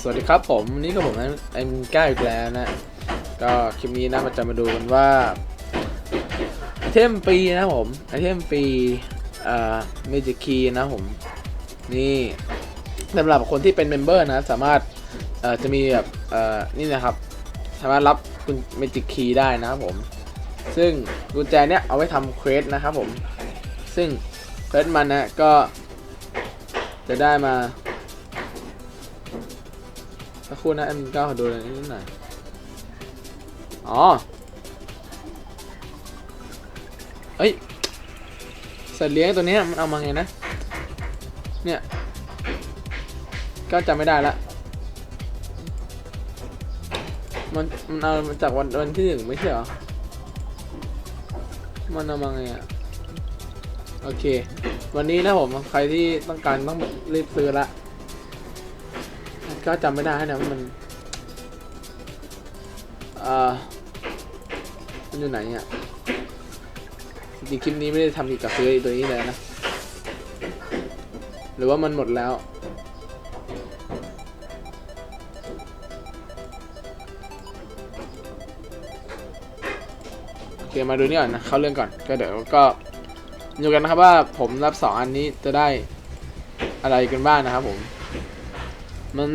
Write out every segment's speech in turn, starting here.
สวัสดีครับผมนนี้ก็ผมนะไอ้มก้าอีกแล้วนะ ก็คลิปนี้นะมันจะมาดูกันว่าไอเทมฟรีนะผมไอเทมฟรีเอ่อเมจิคีนะผมนี่สำหรับคนที่เป็นเมมเบอร์นะ สามารถเอ่อจะมีแบบเอ่อนี่นะครับ สามารถรับกุญเมจิคีได้นะครับผม ซึ่งกุญแจเนี้ยเอาไว้ทำเควสนะครับผม ซึ่งเควสมันนะก็จะได้มา สักครู่นะเอ็มก้าขอดูอะไรนิดหน่อย อ๋อ เอ้ยสัตว์เลี้ยงตัวนี้มันเอามาไงนะ เนี่ย ก็จำไม่ได้ละ มันมันเอามาจากวันวันที่หนึ่งไม่ใช่เหรอ มันเอามาไงอะโอเค วันนี้นะผม ใครที่ต้องการต้องรีบซื้อละ ก็จำไม่ได้นะว่ามันเอ่อมันอยู่ไหนเนี่ยจริงคลิปนี้ไม่ได้ทำเกี่ยวกับซื้อไอ้ตัวนี้เลยนะ หรือว่ามันหมดแล้วโอเคมาดูนี่ก่อนนะเข้าเรื่องก่อนก็เดี๋ยวก็ดูกันนะครับว่าผมรับสองอันนี้จะได้อะไรกันบ้างนะครับผม มัน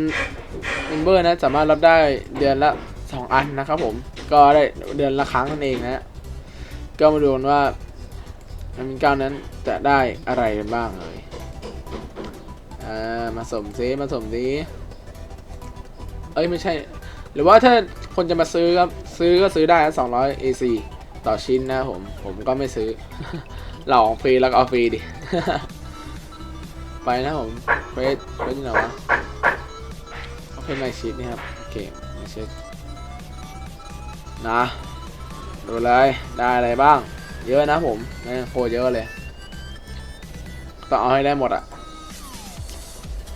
เมมเบอร์นะสามารถรับได้เดือนละ 2 อันนะครับผม ก็ได้เดือนละครั้งนั่นเองนะ ก็มาดูกันว่าอันมินเก้านั้นจะได้อะไรกันบ้างเลยอ่ามาสมซิมาสมซิเอ้ยไม่ใช่ หรือว่าถ้าคนจะมาซื้อครับซื้อก็ซื้อได้สองร้อย AC ต่อชิ้นนะผม ผมก็ไม่ซื้อ เราของฟรีแล้วก็เอาฟรีดิ ไปนะผม ไปไปที่ไหนวะ โอเคไมชีตนี่ครับ โอเคไมชีตนะ ดูเลย ได้อะไรบ้าง เยอะนะผมนี่โคเยอะเลย ต้องเอาให้ได้หมดอะ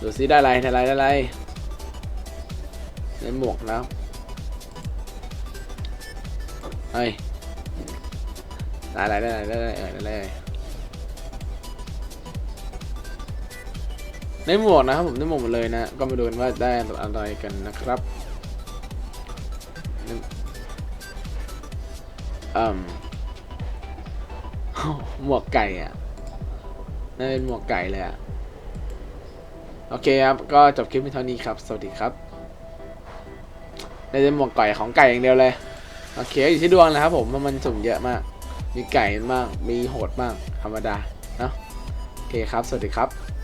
ดูซิได้อะไรได้อะไรได้อะไรได้หมวกแล้วเฮ้ได้อะไรได้อะไรได้อะไรเออได้อะไร ได้หมวกนะครับผมได้หมวกหมดเลยนะ ก็มาดูกันว่าได้อะไรกันนะครับอืมหมวกไก่อะน่าเป็นหมวกไก่เลยอะ โอเคครับ ก็จบคลิปเพียงเท่านี้ครับ สวัสดีครับได้เป็นหมวกไก่ของไก่อย่างเดียวเลย โอเคอยู่ที่ดวงนะครับผมว่ามันสุ่มเยอะมาก มีไก่มาก มีโหดมาก ธรรมดา เนาะ โอเคครับ สวัสดีครับ